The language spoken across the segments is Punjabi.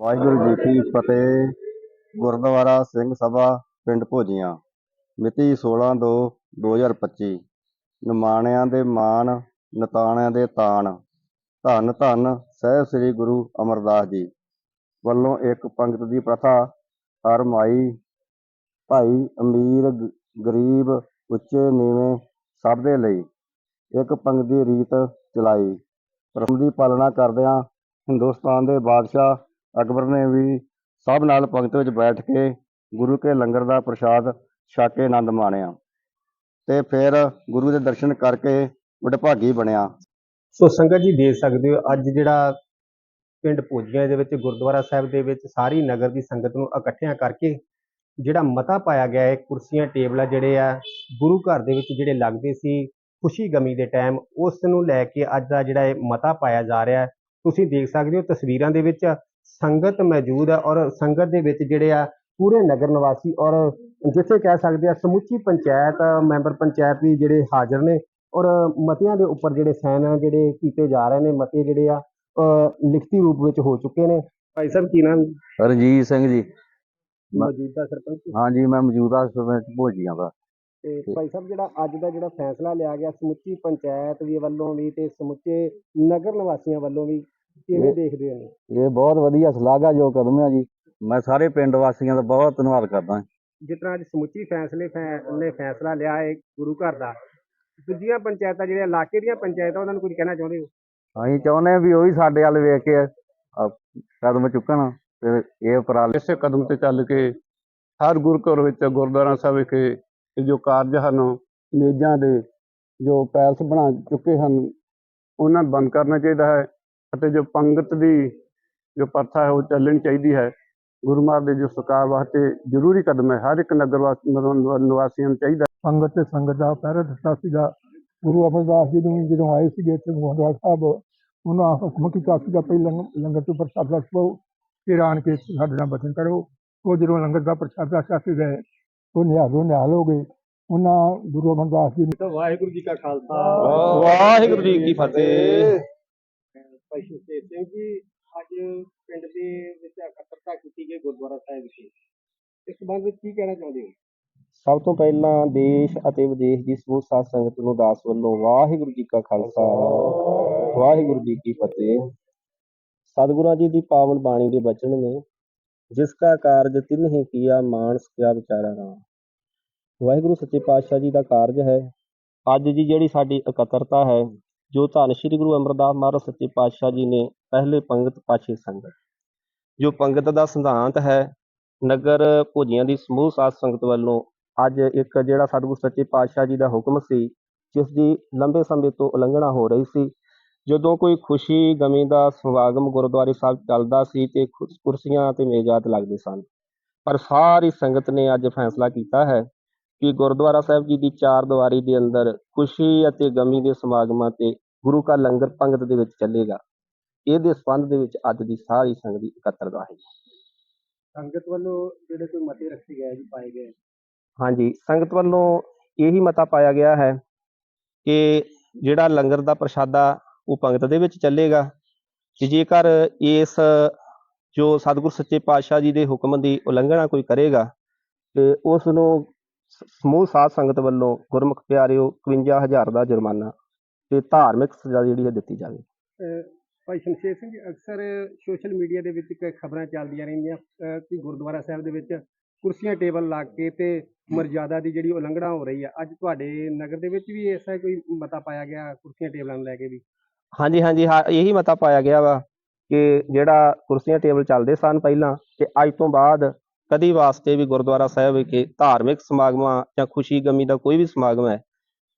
ਵਾਹਿਗੁਰੂ ਜੀ ਕੀ ਫਤਿਹ। ਗੁਰਦੁਆਰਾ ਸਿੰਘ ਸਭਾ, ਪਿੰਡ ਭੋਜੀਆਂ। ਮਿਤੀ 16/2/2025 ਨਿਮਾਣਿਆਂ ਦੇ ਮਾਣ, ਨਤਾਣਿਆਂ ਦੇ ਤਾਣ। ਧੰਨ ਧੰਨ ਸਹਿਬ ਸ੍ਰੀ ਗੁਰੂ ਅਮਰਦਾਸ ਜੀ ਵੱਲੋਂ ਇੱਕ ਪੰਗਤ ਦੀ ਪ੍ਰਥਾ, ਹਰ ਮਾਈ, ਭਾਈ, ਅਮੀਰ ਗਰੀਬ, ਉੱਚੇ, ਨੀਵੇਂ, ਸਭ ਦੇ ਲਈ ਇੱਕ ਪੰਗਤ ਦੀ ਰੀਤ ਚਲਾਈ। ਧਰਮ ਦੀ ਪਾਲਣਾ ਕਰਦਿਆਂ ਹਿੰਦੁਸਤਾਨ ਦੇ ਬਾਦਸ਼ਾਹ ਅਕਬਰ ਨੇ ਵੀ ਸਭ ਨਾਲ ਪੰਗਤ ਵਿੱਚ ਬੈਠ ਕੇ ਗੁਰੂ ਕੇ ਲੰਗਰ ਦਾ ਪ੍ਰਸ਼ਾਦ ਛਕ ਕੇ ਆਨੰਦ ਮਾਣਿਆ ਤੇ ਫਿਰ ਗੁਰੂ ਦੇ ਦਰਸ਼ਨ ਕਰਕੇ ਵਡਭਾਗੀ ਬਣਿਆ। ਸੋ ਸੰਗਤ ਜੀ ਦੇਖ ਸਕਦੇ ਹੋ, ਅੱਜ ਜਿਹੜਾ ਪਿੰਡ ਭੋਜੀਆਂ ਦੇ ਵਿੱਚ, ਗੁਰਦੁਆਰਾ ਸਾਹਿਬ ਦੇ ਵਿੱਚ ਸਾਰੀ ਨਗਰ ਦੀ ਸੰਗਤ ਨੂੰ ਇਕੱਠਿਆਂ ਕਰਕੇ ਜਿਹੜਾ ਮਤਾ ਪਾਇਆ ਗਿਆ ਹੈ, ਕੁਰਸੀਆਂ, ਟੇਬਲਾਂ ਜਿਹੜੇ ਆ, ਗੁਰੂ ਘਰ ਦੇ ਵਿੱਚ ਜਿਹੜੇ ਲੱਗਦੇ ਸੀ, ਖੁਸ਼ੀ ਗਮੀ ਦੇ ਟਾਈਮ, ਉਸ ਨੂੰ ਲੈ ਕੇ ਅੱਜ ਦਾ ਜਿਹੜਾ ਇਹ ਮਤਾ ਪਾਇਆ ਜਾ ਰਿਹਾ ਹੈ। ਤੁਸੀਂ ਦੇਖ ਸਕਦੇ ਹੋ ਤਸਵੀਰਾਂ ਦੇ ਵਿੱਚ ਸੰਗਤ ਮੌਜੂਦ ਹੈ ਔਰ ਸੰਗਤ ਦੇ ਵਿੱਚ ਜਿਹੜੇ ਆ ਪੂਰੇ ਨਗਰ ਨਿਵਾਸੀ ਔਰ ਜਿੱਥੇ ਕਹਿ ਸਕਦੇ ਆ ਸਮੁੱਚੀ ਪੰਚਾਇਤ ਮੈਂਬਰ ਪੰਚਾਇਤ ਵੀ ਜਿਹੜੇ ਹਾਜ਼ਰ ਨੇ ਔਰ ਮਤਿਆਂ ਦੇ ਉੱਪਰ ਜਿਹੜੇ ਸਾਈਨ ਜਿਹੜੇ ਕੀਤੇ ਜਾ ਰਹੇ ਨੇ ਮਤੇ ਜਿਹੜੇ ਆ ਲਿਖਤੀ ਰੂਪ ਵਿੱਚ ਹੋ ਚੁੱਕੇ ਨੇ। ਭਾਈ ਸਾਹਿਬ ਕੀ ਨਾਮ? ਰਣਜੀਤ ਸਿੰਘ ਜੀ। ਮੌਜੂਦਾ ਸਰਪੰਚ? ਹਾਂਜੀ ਮੈਂ ਮੌਜੂਦਾ ਸਰਪੰਚ ਭੋਜੀਆਂ ਦਾ। ਤੇ ਭਾਈ ਸਾਹਿਬ ਜਿਹੜਾ ਅੱਜ ਦਾ ਜਿਹੜਾ ਫੈਸਲਾ ਲਿਆ ਗਿਆ ਸਮੁੱਚੀ ਪੰਚਾਇਤ ਵੀ ਵੱਲੋਂ ਵੀ ਤੇ ਸਮੁੱਚੇ ਨਗਰ ਨਿਵਾਸੀਆਂ ਵੱਲੋਂ ਵੀ ਕਿਵੇਂ ਇਹ- ਦੇਖਦੇ ਬਹੁਤ ਵਧੀਆ ਸ਼ਲਾਘਾਯੋਗ ਕਦਮ ਹੈ ਜੀ। ਮੈਂ ਸਾਰੇ ਪਿੰਡ ਵਾਸੀਆਂ ਦਾ ਬਹੁਤ ਧੰਨਵਾਦ ਕਰਦਾ ਜਿਸ ਤਰ੍ਹਾਂ ਅੱਜ ਸਮੁੱਚੀ ਫੈਸਲੇ ਨੇ ਫੈਸਲਾ ਲਿਆ ਹੈ ਗੁਰੂ ਘਰ ਦਾ ਦੂਜੀਆਂ ਪੰਚਾਇਤਾਂ ਜਿਹੜੀਆਂ ਇਲਾਕੇ ਦੀਆਂ ਪੰਚਾਇਤਾਂ ਉਹਨਾਂ ਨੂੰ ਕੁਝ ਕਹਿਣਾ ਚਾਹੁੰਦੇ ਹੋ? ਅਸੀਂ ਚਾਹੁੰਦੇ ਹਾਂ ਵੀ ਉਹ ਵੀ ਸਾਡੇ ਵੱਲ ਵੇਖ ਕੇ ਅਹ, ਕਦਮ ਚੁੱਕਣ ਤੇ ਇਹ ਉਪਰਾਲੇ ਇਸੇ ਕਦਮ ਤੇ ਚੱਲ ਕੇ ਹਰ ਗੁਰਘਰ ਵਿੱਚ ਗੁਰਦੁਆਰਾ ਸਾਹਿਬ ਵਿਖੇ ਇਹ ਜੋ ਕਾਰਜ ਹਨ ਮੇਜ਼ਾਂ ਦੇ ਜੋ ਪੈਲਸ ਬਣਾ ਚੁੱਕੇ ਹਨ ਉਹਨਾਂ ਨੂੰ ਬੰਦ ਕਰਨਾ ਚਾਹੀਦਾ ਹੈ। ਅਤੇ ਜੋ ਪੰਗਤ ਦੀ ਜੋ ਪ੍ਰਥਾ ਹੈ ਉਹ ਚੱਲਣੀ ਚਾਹੀਦੀ ਹੈ। ਗੁਰੂ ਮਹਾਰਾਜ ਦੇ ਜੋ ਸਰਕਾਰ ਵਾਸਤੇ ਜ਼ਰੂਰੀ ਕਦਮ ਹੈ ਹਰ ਇੱਕ ਨਗਰ ਵਾਸ- ਨਿਵਾ- ਨਿਵਾਸੀਆਂ ਨੂੰ ਚਾਹੀਦਾ ਸੰਗਤ ਤੇ ਸੰਗਤ ਦਾ ਪਹਿਰਾ ਦਿੱਤਾ ਸੀਗਾ। ਗੁਰੂ ਅਮਰਦਾਸ ਜੀ ਨੂੰ ਜਦੋਂ ਆਏ ਸੀਗੇ ਇੱਥੇ ਗੁਰਦੁਆਰਾ ਸਾਹਿਬ ਉਹਨਾਂ ਹੁਕਮ ਕੀਤਾ ਸੀਗਾ ਪਹਿਲਾਂ ਲੰਗਰ ਤੋਂ ਪ੍ਰਸ਼ਾਦਾ ਛਕੋ ਫਿਰ ਆਣ ਕੇ ਸਾਡੇ ਨਾਲ ਬਚਨ ਕਰੋ। ਉਹ ਜਦੋਂ ਲੰਗਰ ਦਾ ਪ੍ਰਸ਼ਾਦਾ ਛਕ ਕੇ ਗਏ ਉਹ ਨਿਹਾਲੋ ਨਿਹਾਲ ਹੋ ਗਏ। ਉਹਨਾਂ ਗੁਰੂ ਅਮਰਦਾਸ ਜੀ ਨੇ ਵਾਹਿਗੁਰੂ ਜੀ ਕਾ ਖਾਲਸਾ। ਵਾਹਿਗੁਰੂ ਜੀ ਕੀ ਫਤਿਹ। ਭਾਈ ਸੁਖਦੇਵ ਸਿੰਘ ਜੀ। ਅੱਜ ਪਿੰਡ ਦੇ ਵਿੱਚ ਇਕੱਤਰਤਾ ਕੀਤੀ ਗਈ ਗੁਰਦੁਆਰਾ ਸਾਹਿਬ ਵਿਖੇ। ਇਸ ਸੰਬੰਧ ਵਿੱਚ ਕੀ ਕਹਿਣਾ ਚਾਹੁੰਦੇ ਹੋ? ਸਭ ਤੋਂ ਪਹਿਲਾਂ ਦੇਸ਼ ਅਤੇ ਵਿਦੇਸ਼ ਦੀ ਸਮੂਹ ਸਾਧ ਸੰਗਤ ਨੂੰ ਦਾਸ ਵੱਲੋਂ ਵਾਹਿਗੁਰੂ ਜੀ ਕਾ ਖਾਲਸਾ, ਵਾਹਿਗੁਰੂ ਜੀ ਕੀ ਫਤਿਹ। ਸਤਿਗੁਰਾਂ ਜੀ ਦੀ ਪਾਵਨ ਬਾਣੀ ਦੇ ਬਚਨ ਨੇ, ਜਿਸ ਕਾ ਕਾਰਜ ਤਿੰਨ ਹੀ ਕੀਆ ਮਾਨਸ ਕਿਆ ਵਿਚਾਰਾ ਰਾਮ। ਵਾਹਿਗੁਰੂ ਸੱਚੇ ਪਾਤਸ਼ਾਹ ਜੀ ਦਾ ਕਾਰਜ ਹੈ। ਅੱਜ ਦੀ ਜਿਹੜੀ ਸਾਡੀ ਇਕੱਤਰਤਾ ਹੈ ਜੋ ਧੰਨ ਸ਼੍ਰੀ ਗੁਰੂ ਅਮਰਦਾਸ ਮਹਾਰਾਜ ਸੱਚੇ ਪਾਤਸ਼ਾਹ ਜੀ ਨੇ ਪਹਿਲੇ ਪੰਗਤ ਪਾਛੇ ਸੰਗਤ। ਜੋ ਪੰਗਤ ਦਾ ਸਿਧਾਂਤ ਹੈ, ਨਗਰ ਭੋਜੀਆਂ ਦੀ ਸਮੂਹ ਸਾਧ ਸੰਗਤ ਵੱਲੋਂ ਅੱਜ ਇੱਕ ਜਿਹੜਾ ਸਤਿਗੁਰ ਸੱਚੇ ਪਾਤਸ਼ਾਹ ਜੀ ਦਾ ਹੁਕਮ ਸੀ ਜਿਸ ਦੀ ਲੰਬੇ ਸਮੇਂ ਤੋਂ ਉਲੰਘਣਾ ਹੋ ਰਹੀ ਸੀ। ਜਦੋਂ ਕੋਈ ਖੁਸ਼ੀ ਗਮੀ ਦਾ ਸਮਾਗਮ ਗੁਰਦੁਆਰੇ ਸਾਹਿਬ ਚੱਲਦਾ ਸੀ ਤੇ ਕੁਰਸੀਆਂ ਤੇ ਮੇਜ਼ਾਤ ਲੱਗਦੇ ਸਨ। ਪਰ ਸਾਰੀ ਸੰਗਤ ਨੇ ਅੱਜ ਫੈਸਲਾ ਕੀਤਾ ਹੈ ਕਿ ਗੁਰਦੁਆਰਾ ਸਾਹਿਬ ਜੀ ਦੀ ਚਾਰ ਦੀਵਾਰੀ ਦੇ ਅੰਦਰ ਖੁਸ਼ੀ ਅਤੇ ਗਮੀ ਦੇ ਸਮਾਗਮਾਂ ਤੇ ਗੁਰੂ ਕਾ ਲੰਗਰ ਪੰਗਤ ਦੇ ਵਿੱਚ ਚੱਲੇਗਾ। ਇਹਦੇ ਸੰਬੰਧ ਦੇ ਵਿੱਚ ਅੱਜ ਦੀ ਸਾਰੀ ਸੰਗਤ ਦੀ ਇਕੱਤਰਤਾ ਹੈ ਸੰਗਤ ਵੱਲੋਂ ਜਿਹੜੇ ਕੋਈ ਮਤੇ ਰੱਖੇ ਗਏ ਜੀ ਪਾਏ ਗਏ ਹਾਂਜੀ ਸੰਗਤ ਵੱਲੋਂ ਇਹੀ ਮਤਾ ਪਾਇਆ ਗਿਆ ਹੈ ਕਿ ਜਿਹੜਾ ਲੰਗਰ ਦਾ ਪ੍ਰਸ਼ਾਦਾ ਉਹ ਪੰਗਤ ਦੇ ਵਿੱਚ ਚੱਲੇਗਾ ਕਿ ਜੇਕਰ ਇਸ ਜੋ ਸਤਿਗੁਰ ਸੱਚੇ ਪਾਤਸ਼ਾਹ ਜੀ ਦੇ ਹੁਕਮ ਦੀ ਉਲੰਘਣਾ ਕੋਈ ਕਰੇਗਾ ਤੇ ਉਸ ਨੂੰ ਸਮੂਹ ਸਾਧ ਸੰਗਤ ਵੱਲੋਂ ਗੁਰਮੁਖ ਪਿਆਰਿਓ 51000 ਦਾ ਜੁਰਮਾਨਾ ਤੇ ਧਾਰਮਿਕ ਸਜ਼ਾ ਜਿਹੜੀ ਹੈ ਦਿੱਤੀ ਜਾਵੇ। ਅਹ ਭਾਈ ਸ਼ਮਸ਼ੇਰ ਸਿੰਘ ਜੀ ਅਕਸਰ ਸੋਸ਼ਲ ਮੀਡੀਆ ਦੇ ਵਿੱਚ ਖਬਰਾਂ ਚੱਲਦੀਆਂ ਰਹਿੰਦੀਆਂ ਅਹ ਕਿ ਗੁਰਦੁਆਰਾ ਸਾਹਿਬ ਦੇ ਵਿੱਚ ਕੁਰਸੀਆਂ ਟੇਬਲ ਲਾ ਕੇ ਤੇ ਮਰਜ਼ਾਦਾ ਦੀ ਜਿਹੜੀ ਉਲੰਘਣਾ ਹੋ ਰਹੀ ਆ। ਅੱਜ ਤੁਹਾਡੇ ਨਗਰ ਦੇ ਵਿੱਚ ਵੀ ਐਸਾ ਕੋਈ ਮਤਾ ਪਾਇਆ ਗਿਆ ਕੁਰਸੀਆਂ ਟੇਬਲਾਂ ਨੂੰ ਲੈ ਕੇ ਵੀ? ਹਾਂਜੀ ਹਾਂਜੀ ਹਾਂ ਇਹੀ ਮਤਾ ਪਾਇਆ ਗਿਆ ਵਾ ਕਿ ਜਿਹੜਾ ਕੁਰਸੀਆਂ ਟੇਬਲ ਚੱਲਦੇ ਸਨ ਪਹਿਲਾਂ ਤੇ ਅੱਜ ਤੋਂ ਬਾਅਦ ਕਦੀ ਵਾਸਤੇ ਵੀ ਗੁਰਦੁਆਰਾ ਸਾਹਿਬ ਵਿਖੇ ਧਾਰਮਿਕ ਸਮਾਗਮਾਂ ਜਾਂ ਖੁਸ਼ੀ ਗਮੀ ਦਾ ਕੋਈ ਵੀ ਸਮਾਗਮ ਹੈ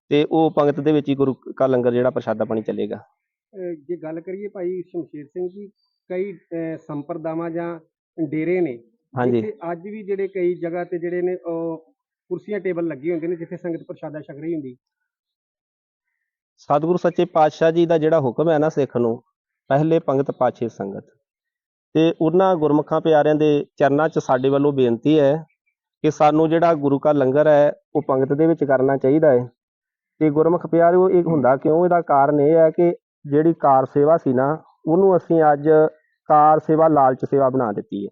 ਤੇ ਉਹ ਪੰਗਤ ਦੇ ਵਿੱਚ ਹੀ ਗੁਰੂ ਕਾ ਲੰਗਰ ਜਿਹੜਾ ਪ੍ਰਸ਼ਾਦਾ ਪਾਣੀ ਚੱਲੇਗਾ। ਅਹ ਜੇ ਗੱਲ ਕਰੀਏ ਭਾਈ ਸ਼ਮਸ਼ੇਰ ਸਿੰਘ ਜੀ ਕਈ ਅਹ ਸੰਪਰਦਾਵਾਂ ਜਾਂ ਡੇਰੇ ਨੇ ਹਾਂਜੀ। ਜਿੱਥੇ ਅੱਜ ਵੀ ਜਿਹੜੇ ਕਈ ਜਗ੍ਹਾ ਤੇ ਜਿਹੜੇ ਨੇ ਉਹ ਕੁਰਸੀਆਂ ਟੇਬਲ ਲੱਗੇ ਹੁੰਦੇ ਨੇ ਜਿੱਥੇ ਸੰਗਤ ਪ੍ਰਸ਼ਾਦਾ ਛਕ ਰਹੀ ਹੁੰਦੀ। ਸਤਿਗੁਰੂ ਸੱਚੇ ਪਾਤਸ਼ਾਹ ਜੀ ਦਾ ਜਿਹੜਾ ਹੁਕਮ ਹੈ ਨਾ ਸਿੱਖ ਨੂੰ ਪਹਿਲੇ ਪੰਗਤ ਪਾਛੇ ਸੰਗਤ। ਤੇ ਉਹਨਾਂ ਗੁਰਮੁਖਾਂ ਪਿਆਰਿਆਂ ਦੇ ਚਰਨਾਂ 'ਚ ਸਾਡੇ ਵੱਲੋਂ ਬੇਨਤੀ ਹੈ ਕਿ ਸਾਨੂੰ ਜਿਹੜਾ ਗੁਰੂ ਕਾ ਲੰਗਰ ਹੈ, ਉਹ ਪੰਗਤ ਦੇ ਵਿੱਚ ਕਰਨਾ ਚਾਹੀਦਾ ਹੈ। ਤੇ ਗੁਰਮੁਖ ਪਿਆਰਿਓ, ਇਹ ਹੁੰਦਾ ਕਿਉਂ? ਇਹਦਾ ਕਾਰਨ ਇਹ ਹੈ ਕਿ ਜਿਹੜੀ ਕਾਰ ਸੇਵਾ ਸੀ ਨਾ, ਉਹਨੂੰ ਅਸੀਂ ਅੱਜ ਕਾਰ ਸੇਵਾ ਲਾਲਚ ਸੇਵਾ ਬਣਾ ਦਿੱਤੀ ਹੈ।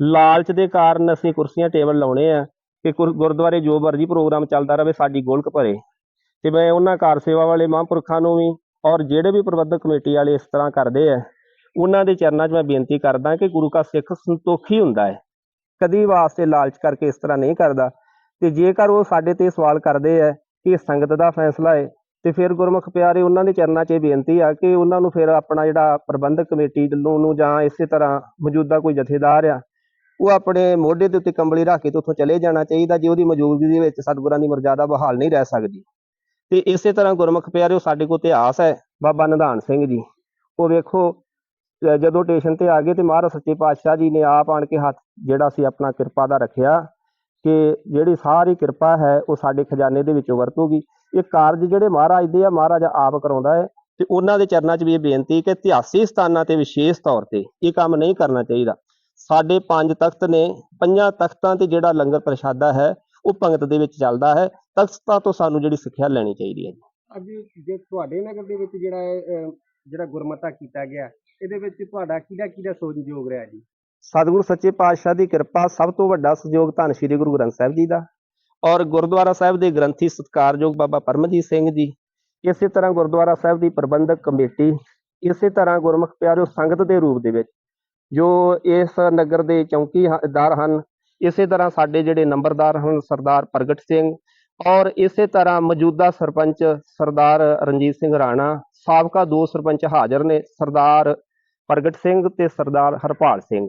ਲਾਲਚ ਦੇ ਕਾਰਨ ਅਸੀਂ ਕੁਰਸੀਆਂ, ਟੇਬਲ ਲਾਉਣੇ ਆ ਕਿ ਗੁਰਦੁਆਰੇ ਜੋ ਮਰਜ਼ੀ ਪ੍ਰੋਗਰਾਮ ਚੱਲਦਾ ਰਹੇ, ਸਾਡੀ ਗੋਲਕ ਭਰੇ। ਤੇ ਮੈਂ ਉਹਨਾਂ ਕਾਰ ਸੇਵਾ ਵਾਲੇ ਮਹਾਂਪੁਰਖਾਂ ਨੂੰ ਵੀ ਔਰ ਜਿਹੜੇ ਵੀ ਪ੍ਰਬੰਧਕ ਕਮੇਟੀ ਵਾਲੇ ਇਸ ਤਰ੍ਹਾਂ ਕਰਦੇ ਆ ਉਹਨਾਂ ਦੇ ਚਰਨਾਂ 'ਚ ਮੈਂ ਬੇਨਤੀ ਕਰਦਾ ਕਿ ਗੁਰੂ ਕਾ ਸਿੱਖ ਸੰਤੋਖੀ ਹੁੰਦਾ ਹੈ। ਕਦੀ ਵਾਸਤੇ ਲਾਲਚ ਕਰਕੇ ਇਸ ਤਰ੍ਹਾਂ ਨਹੀਂ ਕਰਦਾ। ਤੇ ਜੇਕਰ ਉਹ ਸਾਡੇ ਤੇ ਸਵਾਲ ਕਰਦੇ ਆ ਕਿ ਸੰਗਤ ਦਾ ਫੈਸਲਾ ਹੈ, ਤੇ ਫਿਰ ਗੁਰਮੁਖ ਪਿਆਰੇ ਉਹਨਾਂ ਦੇ ਚਰਨਾਂ 'ਚ ਇਹ ਬੇਨਤੀ ਆ ਕਿ ਉਹਨਾਂ ਨੂੰ ਫਿਰ ਆਪਣਾ ਜਿਹੜਾ ਪ੍ਰਬੰਧਕ ਕਮੇਟੀ ਵੱਲੋਂ ਨੂੰ ਜਾਂ ਇਸੇ ਤਰ੍ਹਾਂ ਮੌਜੂਦਾ ਕੋਈ ਜਥੇਦਾਰ ਆ, ਉਹ ਆਪਣੇ ਮੋਢੇ ਦੇ ਉੱਤੇ ਕੰਬਲੀ ਰੱਖ ਕੇ ਤੇ ਉੱਥੋਂ ਚਲੇ ਜਾਣਾ ਚਾਹੀਦਾ ਜੇ ਉਹਦੀ ਮੌਜੂਦਗੀ ਦੇ ਵਿੱਚ ਸਤਿਗੁਰਾਂ ਦੀ ਮਰਜ਼ਾਦਾ ਬਹਾਲ ਨਹੀਂ ਰਹਿ ਸਕਦੀ। ਤੇ ਇਸੇ ਤਰ੍ਹਾਂ ਗੁਰਮੁਖ ਪਿਆਰਿਓ ਸਾਡੇ ਕੋਲ ਇਤਿਹਾਸ ਹੈ, ਬਾਬਾ ਨਿਧਾਨ ਸਿੰਘ ਜੀ। ਉਹ ਵੇਖੋ ਜਦੋਂ ਸਟੇਸ਼ਨ ਤੇ ਆ ਗਏ ਤੇ ਮਹਾਰਾਜ ਸੱਚੇ ਪਾਤਸ਼ਾਹ ਜੀ ਨੇ ਆਪ ਆਣ ਕੇ ਹੱਥ ਜਿਹੜਾ ਸੀ ਆਪਣਾ ਕਿਰਪਾ ਦਾ ਰੱਖਿਆ ਕਿ ਜਿਹੜੀ ਸਾਰੀ ਕਿਰਪਾ ਹੈ ਉਹ ਸਾਡੇ ਖਜ਼ਾਨੇ ਦੇ ਵਿੱਚੋਂ ਵਰਤੂਗੀ। ਇਹ ਕਾਰਜ ਜਿਹੜੇ ਮਹਾਰਾਜ ਦੇ ਆ ਮਹਾਰਾਜ ਆਪ ਕਰਾਉਂਦਾ ਹੈ ਤੇ ਉਹਨਾਂ ਦੇ ਚਰਨਾਂ 'ਚ ਵੀ ਇਹ ਬੇਨਤੀ ਕਿ ਇਤਿਹਾਸਿਕ ਸਥਾਨਾਂ ਤੇ ਵਿਸ਼ੇਸ਼ ਤੌਰ ਤੇ ਇਹ ਕੰਮ ਨਹੀਂ ਕਰਨਾ ਚਾਹੀਦਾ। ਸਾਡੇ ਪੰਜ ਤਖਤ ਨੇ ਪੰਜਾਂ ਤਖਤਾਂ ਤੇ ਜਿਹੜਾ ਲੰਗਰ ਪ੍ਰਸ਼ਾਦਾ ਹੈ ਉਹ ਪੰਗਤ ਦੇ ਵਿੱਚ ਚੱਲਦਾ ਹੈ। ਤਖਤਾਂ ਤੋਂ ਸਾਨੂੰ ਜਿਹੜੀ ਸਿੱਖਿਆ ਲੈਣੀ ਚਾਹੀਦੀ ਹੈ ਅੱਜ ਜੇ ਤੁਹਾਡੇ ਨਗਰ ਦੇ ਵਿੱਚ ਜਿਹੜਾ ਇਹ, ਜਿਹੜਾ ਗੁਰਮਤਾ ਕੀਤਾ ਗਿਆ ਇਹਦੇ ਵਿੱਚ ਤੁਹਾਡਾ ਕਿਹੜਾ ਕਿਹੜਾ ਸੋਝਯੋਗ ਰਿਹਾ ਜੀ? ਸਤਿਗੁਰੂ ਸੱਚੇ ਪਾਤਸ਼ਾਹ ਦੀ ਕਿਰਪਾ, ਸਭ ਤੋਂ ਵੱਡਾ ਸਹਿਯੋਗ ਧੰਨ ਸ਼੍ਰੀ ਗੁਰੂ ਗ੍ਰੰਥ ਸਾਹਿਬ ਜੀ ਦਾ ਔਰ ਗੁਰਦੁਆਰਾ ਸਾਹਿਬ ਦੇ ਗ੍ਰੰਥੀ ਸਤਿਕਾਰਯੋਗ ਬਾਬਾ ਪਰਮਜੀਤ ਸਿੰਘ ਜੀ, ਇਸੇ ਤਰ੍ਹਾਂ ਗੁਰਦੁਆਰਾ ਸਾਹਿਬ ਦੀ ਪ੍ਰਬੰਧਕ ਕਮੇਟੀ, ਇਸੇ ਤਰ੍ਹਾਂ ਗੁਰਮੁਖ ਪਿਆਰਿਓ ਸੰਗਤ ਦੇ ਰੂਪ ਦੇ ਵਿੱਚ ਜੋ ਇਸ ਨਗਰ ਦੇ ਚੌਂਕੀਦਾਰ ਹਨ, ਇਸੇ ਤਰ੍ਹਾਂ ਸਾਡੇ ਜਿਹੜੇ ਨੰਬਰਦਾਰ ਹਨ ਸਰਦਾਰ ਪ੍ਰਗਟ ਸਿੰਘ ਔਰ ਇਸੇ ਤਰ੍ਹਾਂ ਮੌਜੂਦਾ ਸਰਪੰਚ ਸਰਦਾਰ ਰਣਜੀਤ ਸਿੰਘ ਰਾਣਾ, ਸਾਬਕਾ ਦੋ ਸਰਪੰਚ ਹਾਜ਼ਰ ਨੇ, ਸਰਦਾਰ ਪ੍ਰਗਟ ਸਿੰਘ ਤੇ ਸਰਦਾਰ ਹਰਪਾਲ ਸਿੰਘ।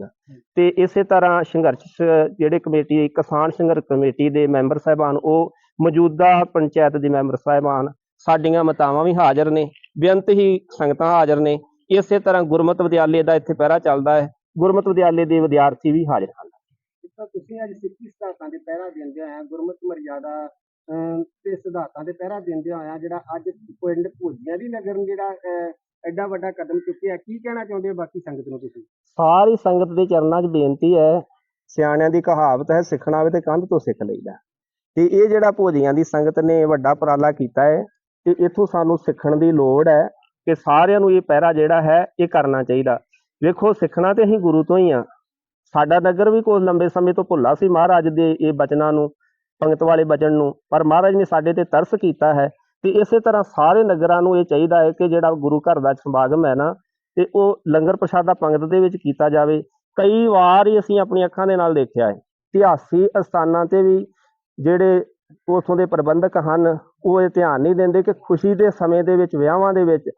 ਤੇ ਇਸੇ ਤਰ੍ਹਾਂ ਸੰਘਰਸ਼ ਜਿਹੜੇ ਕਮੇਟੀ ਕਿਸਾਨ ਸੰਘਰਸ਼ ਕਮੇਟੀ ਦੇ ਮੈਂਬਰ ਸਾਹਿਬਾਨ ਉਹ ਮੌਜੂਦਾ ਪੰਚਾਇਤ ਦੇ ਮੈਂਬਰ ਸਾਹਿਬਾਨ ਸਾਡੀਆਂ ਮਤਾਵਾਂ ਵੀ ਹਾਜ਼ਰ ਨੇ ਬੇਅੰਤ ਹੀ ਸੰਗਤਾਂ ਹਾਜ਼ਰ ਨੇ। ਇਸੇ ਤਰ੍ਹਾਂ ਗੁਰਮਤਿ ਵਿਦਿਆਲੇ ਦਾ ਇੱਥੇ ਪਹਿਰਾ ਚੱਲਦਾ ਹੈ। ਗੁਰਮਤਿ ਵਿਦਿਆਲੇ ਦੇ ਵਿਦਿਆਰਥੀ ਵੀ ਹਾਜ਼ਰ ਹਨ। ਤੁਸੀਂ ਅੱਜ ਸਿੱਖੀ ਸਿਧਾਂਤਾਂ ਦੇ ਪਹਿਰਾ ਦਿੰਦੇ ਆਇਆ ਗੁਰਮਤਿ ਮਰਜ਼ਾਦਾ ਤੇ ਸਿਧਾਂਤਾਂ ਦੇ ਪਹਿਰਾ ਦਿੰਦੇ ਆਇਆ ਜਿਹੜਾ ਅੱਜ ਪਿੰਡ ਭੋਜੀਆਂ ਦੀ ਨਗਰ ਜਿਹੜਾ ਐਡਾ ਵੱਡਾ ਕਦਮ ਚੁੱਕਿਆ, ਕੀ ਕਹਿਣਾ ਚਾਹੁੰਦੇ ਹੋ ਬਾਕੀ ਸੰਗਤ ਨੂੰ ਤੁਸੀਂ? ਸਾਰੀ ਸੰਗਤ ਦੇ ਚਰਨਾਂ 'ਚ ਬੇਨਤੀ ਹੈ, ਸਿਆਣਿਆਂ ਦੀ ਕਹਾਵਤ ਹੈ, ਸਿੱਖਣਾ ਹੋਵੇ ਤੇ ਕੰਧ ਤੋਂ ਸਿੱਖ ਲਈਦਾ। ਤੇ ਇਹ ਜਿਹੜਾ ਭੋਜੀਆਂ ਦੀ ਸੰਗਤ ਨੇ ਵੱਡਾ ਉਪਰਾਲਾ ਕੀਤਾ ਹੈ, ਤੇ ਇਥੋਂ ਸਾਨੂੰ ਸਿੱਖਣ ਦੀ ਲੋੜ ਹੈ ਕਿ ਸਾਰਿਆਂ ਨੂੰ ਇਹ ਪਹਿਰਾ ਜਿਹੜਾ ਹੈ, ਇਹ ਕਰਨਾ ਚਾਹੀਦਾ। ਵੇਖੋ, ਸਿੱਖਣਾ ਤੇ ਅਸੀਂ ਗੁਰੂ ਤੋਂ ਹੀ ਆ ਸਾਡਾ ਨਗਰ ਵੀ ਕੋਈ ਲੰਬੇ ਸਮੇਂ ਤੋਂ ਭੁੱਲਾ ਸੀ ਮਹਾਰਾਜ ਦੇ ਇਹ ਬਚਨਾਂ ਨੂੰ, ਪੰਗਤ ਵਾਲੇ ਬਚਨ ਨੂੰ, ਪਰ ਮਹਾਰਾਜ ਨੇ ਸਾਡੇ ਤੇ ਤਰਸ ਕੀਤਾ ਹੈ। ਤੇ ਇਸੇ ਤਰ੍ਹਾਂ ਸਾਰੇ ਨਗਰਾਂ ਨੂੰ ਇਹ ਚਾਹੀਦਾ ਹੈ ਕਿ ਜਿਹੜਾ ਗੁਰੂ ਘਰ ਦਾ ਸਮਾਗਮ ਹੈ ਨਾ, ਤੇ ਉਹ ਲੰਗਰ ਪ੍ਰਸ਼ਾਦਾ ਪੰਗਤ ਦੇ ਵਿੱਚ ਕੀਤਾ ਜਾਵੇ। ਕਈ ਵਾਰ ਹੀ ਅਸੀਂ ਆਪਣੀਆਂ ਅੱਖਾਂ ਦੇ ਨਾਲ ਦੇਖਿਆ ਹੈ, ਇਤਿਹਾਸੀ ਅਸਥਾਨਾਂ ਤੇ ਵੀ ਜਿਹੜੇ ਉਥੋਂ ਦੇ ਪ੍ਰਬੰਧਕ ਹਨ, ਉਹ ਇਹ ਧਿਆਨ ਨਹੀਂ ਦਿੰਦੇ ਕਿ ਖੁਸ਼ੀ ਦੇ ਸਮੇਂ ਦੇ ਵਿੱਚ, ਵਿਆਹਾਂ ਦੇ ਵਿੱਚ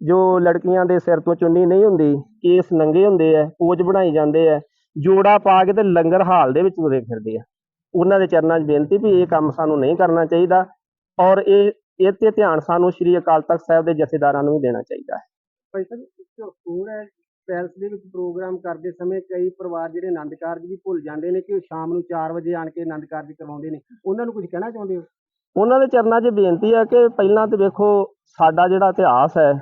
ਜੋ ਲੜਕੀਆਂ ਦੇ ਸਿਰ ਤੋਂ ਚੁੰਨੀ ਨਹੀਂ ਹੁੰਦੀ, ਕੇਸ ਨੰਗੇ ਹੁੰਦੇ ਆ, ਪੋਜ ਬਣਾਈ ਜਾਂਦੇ ਆ, ਜੋੜਾ ਪਾ ਕੇ ਤੇ ਲੰਗਰ ਹਾਲ ਦੇ ਵਿੱਚ ਤੁਰੇ ਫਿਰਦੇ ਆ। ਉਹਨਾਂ ਦੇ ਚਰਨਾਂ 'ਚ ਬੇਨਤੀ ਵੀ ਇਹ ਕੰਮ ਸਾਨੂੰ ਨਹੀਂ ਕਰਨਾ ਚਾਹੀਦਾ ਔਰ ਇਹ ਇਹ ਤੇ ਧਿਆਨ ਸਾਨੂੰ ਸ੍ਰੀ ਅਕਾਲ ਤਖਤ ਸਾਹਿਬ ਦੇ ਜਥੇਦਾਰਾਂ ਨੂੰ ਵੀ ਦੇਣਾ ਚਾਹੀਦਾ ਹੈ। ਭਾਈ ਸਾਹਿਬ ਇੱਕ ਹੋਰ ਹੈ ਪੈਲਸ ਦੇ ਵਿੱਚ ਪ੍ਰੋਗਰਾਮ ਕਰਦੇ ਸਮੇਂ ਕਈ ਪਰਿਵਾਰ ਜਿਹੜੇ ਆਨੰਦ ਕਾਰਜ ਵੀ ਭੁੱਲ ਜਾਂਦੇ ਨੇ ਕਿ ਉਹ ਸ਼ਾਮ ਨੂੰ 4 ਵਜੇ ਆਣ ਕੇ ਆਨੰਦ ਕਾਰਜ ਕਰਵਾਉਂਦੇ ਨੇ। ਉਹਨਾਂ ਨੂੰ ਕੁਝ ਕਹਿਣਾ ਚਾਹੁੰਦੇ ਹੋ? ਉਹਨਾਂ ਦੇ ਚਰਨਾਂ 'ਚ ਬੇਨਤੀ ਹੈ ਕਿ ਪਹਿਲਾਂ ਤੇ ਵੇਖੋ ਸਾਡਾ ਜਿਹੜਾ ਇਤਿਹਾਸ ਹੈ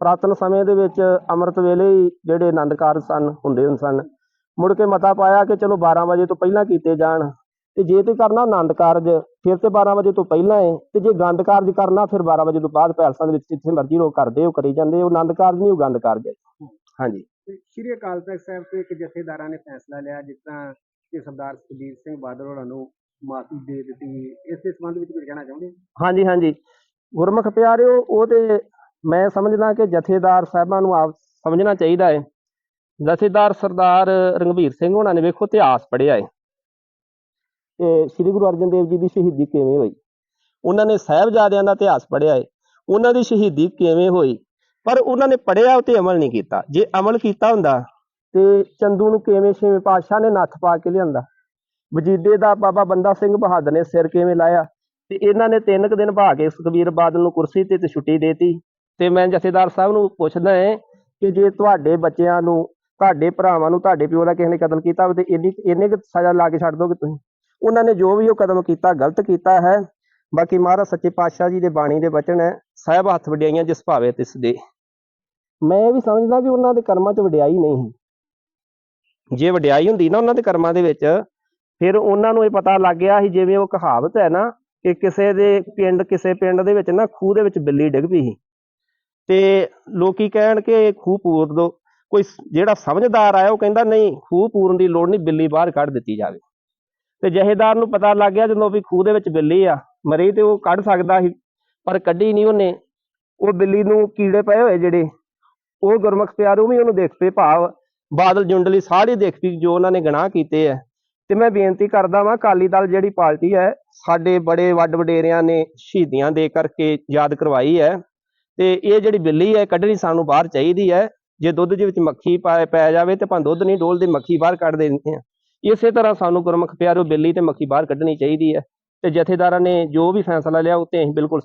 ਪ੍ਰਾਤਨ ਸਮੇਂ ਦੇ ਵਿੱਚ ਅੰਮ੍ਰਿਤ ਵੇਲੇ ਹੀ ਜਿਹੜੇ ਆਨੰਦ ਕਾਰਜ ਸਨ ਹੁੰਦੇ ਹੁੰਦੇ ਸਨ। ਮੁੜ ਕੇ ਮਤਾ ਪਾਇਆ ਕਿ ਚਲੋ 12 ਵਜੇ ਤੋਂ ਪਹਿਲਾਂ ਕੀਤੇ ਜਾਣ ਤੇ ਜੇ ਤੇ ਕਰਨਾ ਆਨੰਦ ਕਾਰਜ ਫਿਰ ਤੇ 12 ਵਜੇ ਤੋਂ ਪਹਿਲਾਂ ਹੈ ਤੇ ਜੇ ਗੰਦ ਕਾਰਜ ਕਰਨਾ ਫਿਰ 12 ਵਜੇ ਤੋਂ ਬਾਅਦ ਪੈਲਸਾਂ ਦੇ ਵਿੱਚ ਜਿੱਥੇ ਮਰਜ਼ੀ ਲੋਕ ਕਰਦੇ ਉਹ ਕਰੀ ਜਾਂਦੇ ਉਹ ਆਨੰਦ ਕਾਰਜ ਨਹੀਂ ਉਹ ਗੰਦ ਕਾਰਜ ਹੈ। ਹਾਂਜੀ। ਸ਼੍ਰੀ ਅਕਾਲ ਤਖਤ ਸਾਹਿਬ ਤੋਂ ਇੱਕ ਜਥੇਦਾਰਾਂ ਨੇ ਫੈਸਲਾ ਲਿਆ ਜਿਸ ਤਰ੍ਹਾਂ ਕਿ ਸਰਦਾਰ ਸੁਖਬੀਰ ਸਿੰਘ ਬਾਦਲ ਹੋਰਾਂ ਨੂੰ ਮਾਫੀ ਦੇ ਦਿੱਤੀ। ਇਸ ਦੇ ਸੰਬੰਧ ਵਿੱਚ ਕੁਝ ਕਹਿਣਾ ਚਾਹੁੰਦੇ? ਹਾਂਜੀ ਹਾਂਜੀ। ਗੁਰਮੁਖ ਪਿਆਰਿਓ ਉਹ ਤੇ ਮੈਂ ਸਮਝਦਾ ਕਿ ਜਥੇਦਾਰ ਸਾਹਿਬਾਂ ਨੂੰ ਆਪ ਸਮਝਣਾ ਚਾਹੀਦਾ ਹੈ ਜਥੇਦਾਰ ਸਰਦਾਰ ਰੰਗਵੀਰ ਸਿੰਘ ਉਹਨਾਂ ਨੇ ਵੇਖੋ ਇਤਿਹਾਸ ਪੜ੍ਹਿਆ ਹੈ ਸ੍ਰੀ ਗੁਰੂ ਅਰਜਨ ਦੇਵ ਜੀ ਦੀ ਸ਼ਹੀਦੀ ਕਿਵੇਂ ਹੋਈ? ਉਹਨਾਂ ਨੇ ਸਾਹਿਬਜ਼ਾਦਿਆਂ ਦਾ ਇਤਿਹਾਸ ਪੜ੍ਹਿਆ ਏ, ਉਹਨਾਂ ਦੀ ਸ਼ਹੀਦੀ ਕਿਵੇਂ ਹੋਈ? ਪਰ ਉਹਨਾਂ ਨੇ ਪੜ੍ਹਿਆ ਉਤੇ ਅਮਲ ਨਹੀਂ ਕੀਤਾ। ਜੇ ਅਮਲ ਕੀਤਾ ਹੁੰਦਾ ਤੇ ਚੰਦੂ ਨੂੰ ਕਿਵੇਂ ਛੇਵੇਂ ਪਾਤਸ਼ਾਹ ਨੇ ਨੱਥ ਪਾ ਕੇ ਲਿਆਂਦਾ? ਵਜੀਦੇ ਦਾ ਬਾਬਾ ਬੰਦਾ ਸਿੰਘ ਬਹਾਦਰ ਨੇ ਸਿਰ ਕਿਵੇਂ ਲਾਇਆ? ਤੇ ਇਹਨਾਂ ਨੇ ਤਿੰਨ ਕੁ ਦਿਨ ਭਾ ਕੇ ਸੁਖਬੀਰ ਬਾਦਲ ਨੂੰ ਕੁਰਸੀ ਤੇ ਤੇ ਛੁੱਟੀ ਦੇਤੀ। ਤੇ ਮੈਂ ਜਥੇਦਾਰ ਸਾਹਿਬ ਨੂੰ ਪੁੱਛਦਾ ਹਾਂ ਕਿ ਜੇ ਤੁਹਾਡੇ ਬੱਚਿਆਂ ਨੂੰ, ਤੁਹਾਡੇ ਭਰਾਵਾਂ ਨੂੰ, ਤੁਹਾਡੇ ਪਿਓ ਦਾ ਕਿਸੇ ਨੇ ਕਤਲ ਕੀਤਾ ਹੋਵੇ ਤੇ ਇੰਨੀ, ਇੰਨੇ ਕੁ ਸਜ਼ਾ ਲਾ ਕੇ ਛੱਡ ਦੋਗੇ ਤੁਸੀਂ? ਉਹਨਾਂ ਨੇ ਜੋ ਵੀ ਉਹ ਕਦਮ ਕੀਤਾ, ਗਲਤ ਕੀਤਾ ਹੈ। ਬਾਕੀ ਮਹਾਰਾਜ ਸੱਚੇ ਪਾਤਸ਼ਾਹ ਜੀ ਦੇ ਬਾਣੀ ਦੇ ਬਚਨ ਹੈ, ਸਾਹਿਬ ਹੱਥ ਵਡਿਆਈਆਂ ਜਿਸ ਭਾਵੇ ਤਿਸ ਦੇ। ਮੈਂ ਇਹ ਵੀ ਸਮਝਦਾ ਕਿ ਉਹਨਾਂ ਦੇ ਕਰਮਾਂ 'ਚ ਵਡਿਆਈ ਨਹੀਂ ਸੀ। ਜੇ ਵਡਿਆਈ ਹੁੰਦੀ ਨਾ ਉਹਨਾਂ ਦੇ ਕਰਮਾਂ ਦੇ ਵਿੱਚ, ਫਿਰ ਉਹਨਾਂ ਨੂੰ ਇਹ ਪਤਾ ਲੱਗ ਗਿਆ ਸੀ ਜਿਵੇਂ ਉਹ ਕਹਾਵਤ ਹੈ ਨਾ ਕਿ ਕਿਸੇ ਦੇ ਪਿੰਡ, ਕਿਸੇ ਪਿੰਡ ਦੇ ਵਿੱਚ ਨਾ ਖੂਹ ਦੇ ਵਿੱਚ ਬਿੱਲੀ ਡਿੱਗ ਪਈ ਸੀ। ਤੇ ਲੋਕੀ ਕਹਿਣ ਕਿ ਖੂਹ ਪੂਰ ਦੋ। ਕੋਈ ਜਿਹੜਾ ਸਮਝਦਾਰ ਆਇਆ ਉਹ ਕਹਿੰਦਾ, ਨਹੀਂ, ਖੂਹ ਪੂਰਨ ਦੀ ਲੋੜ ਨਹੀਂ, ਬਿੱਲੀ ਬਾਹਰ ਕੱਢ ਦਿੱਤੀ ਜਾਵੇ। ਤੇ ਜਹੇਦਾਰ ਨੂੰ ਪਤਾ ਲੱਗ ਗਿਆ ਜਦੋਂ ਵੀ ਖੂਹ ਦੇ ਵਿੱਚ ਬਿੱਲੀ ਆ, ਮਰੀ ਤੇ ਉਹ ਕੱਢ ਸਕਦਾ ਸੀ, ਪਰ ਕੱਢੀ ਨਹੀਂ ਉਹਨੇ। ਉਹ ਬਿੱਲੀ ਨੂੰ ਕੀੜੇ ਪਏ ਹੋਏ ਜਿਹੜੇ, ਉਹ ਗੁਰਮੁਖ ਪਿਆਰੂ ਵੀ ਉਹਨੂੰ ਦੇਖ ਪਏ ਭਾਵ, ਬਾਦਲ ਜੁੰਡਲੀ ਸਾਰੀ ਦੇਖ ਪਈ ਜੋ ਉਹਨਾਂ ਨੇ ਗੁਨਾਹ ਕੀਤੇ ਆ ਤੇ ਮੈਂ ਬੇਨਤੀ ਕਰਦਾ ਵਾਂ, ਅਕਾਲੀ ਦਲ ਜਿਹੜੀ ਪਾਰਟੀ ਹੈ ਸਾਡੇ ਬੜੇ ਵੱਡ ਵਡੇਰਿਆਂ ਨੇ ਸ਼ਹੀਦੀਆਂ ਦੇ ਕਰਕੇ ਯਾਦ ਕਰਵਾਈ ਹੈ ਤੇ ਇਹ ਜਿਹੜੀ ਬਿੱਲੀ ਹੈ ਕੱਢਣੀ ਸਾਨੂੰ ਬਾਹਰ ਚਾਹੀਦੀ ਹੈ ਜੇ ਦੁੱਧ ਦੇ ਵਿੱਚ ਮੱਖੀ ਪਾ- ਪੈ ਜਾਵੇ ਤੇ ਭਾਂ ਦੁੱਧ ਨਹੀਂ ਡੋਲਦੇ, ਮੱਖੀ ਬਾਹਰ ਕੱਢ ਦਿੰਦੇ ਆ। ਇਸੇ ਤਰ੍ਹਾਂ ਸਾਨੂੰ ਗੁਰਮੁਖ ਪਿਆਰੋ ਬਿੱਲੀ ਤੇ ਮੱਖੀ ਬਾਹਰ ਕੱਢਣੀ ਚਾਹੀਦੀ ਹੈ ਤੇ ਜਥੇਦਾਰਾਂ ਨੇ ਜੋ ਵੀ ਫੈਸਲਾ ਲਿਆ ਉਹ ਤੇ ਅਸੀਂ ਬਿਲਕੁਲ